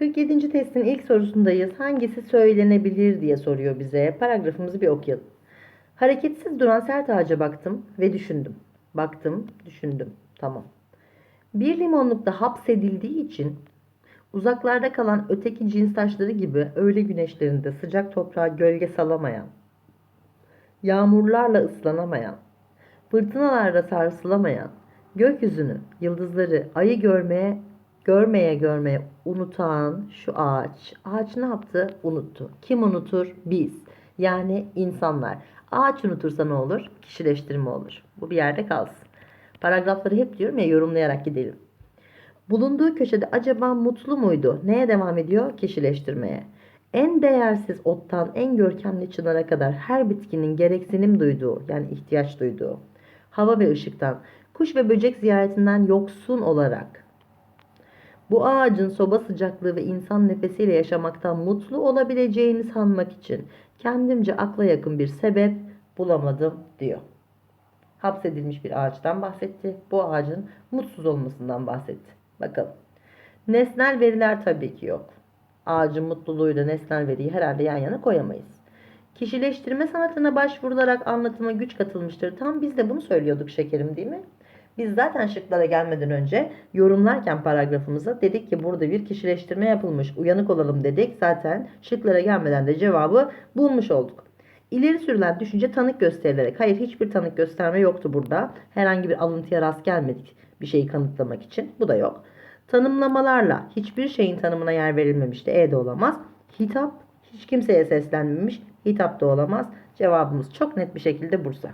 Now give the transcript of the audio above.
47. testin ilk sorusundayız. Hangisi söylenebilir diye soruyor bize. Paragrafımızı bir okuyalım. Hareketsiz duran sert ağaca baktım ve düşündüm. Baktım, düşündüm. Tamam. Bir limonlukta hapsedildiği için uzaklarda kalan öteki cins taşları gibi öğle güneşlerinde sıcak toprağa gölge salamayan, yağmurlarla ıslanamayan, fırtınalarla sarsılamayan, gökyüzünü, yıldızları, ayı görmeye, görmeye görmeye unutan şu ağaç. Ağaç ne yaptı? Unuttu. Kim unutur? Biz. Yani insanlar. Ağaç unutursa ne olur? Kişileştirme olur. Bu bir yerde kalsın. Paragrafları hep diyorum ya yorumlayarak gidelim. Bulunduğu köşede acaba mutlu muydu? Neye devam ediyor? Kişileştirmeye. En değersiz ottan en görkemli çınara kadar her bitkinin gereksinim duyduğu yani ihtiyaç duyduğu hava ve ışıktan, kuş ve böcek ziyaretinden yoksun olarak bu ağacın soba sıcaklığı ve insan nefesiyle yaşamaktan mutlu olabileceğini sanmak için kendimce akla yakın bir sebep bulamadım diyor. Hapsedilmiş bir ağaçtan bahsetti. Bu ağacın mutsuz olmasından bahsetti. Bakalım. Nesnel veriler tabii ki yok. Ağacın mutluluğuyla nesnel veriyi herhalde yan yana koyamayız. Kişileştirme sanatına başvurularak anlatıma güç katılmıştır. Tam biz de bunu söylüyorduk şekerim değil mi? Biz zaten şıklara gelmeden önce yorumlarken paragrafımıza dedik ki burada bir kişileştirme yapılmış. Uyanık olalım dedik. Zaten şıklara gelmeden de cevabı bulmuş olduk. İleri sürülen düşünce tanık gösterilerek. Hayır hiçbir tanık gösterme yoktu burada. Herhangi bir alıntıya rast gelmedik bir şeyi kanıtlamak için. Bu da yok. Tanımlamalarla hiçbir şeyin tanımına yer verilmemişti. E de olamaz. Hitap hiç kimseye seslenmemiş. Hitap da olamaz. Cevabımız çok net bir şekilde Bursa.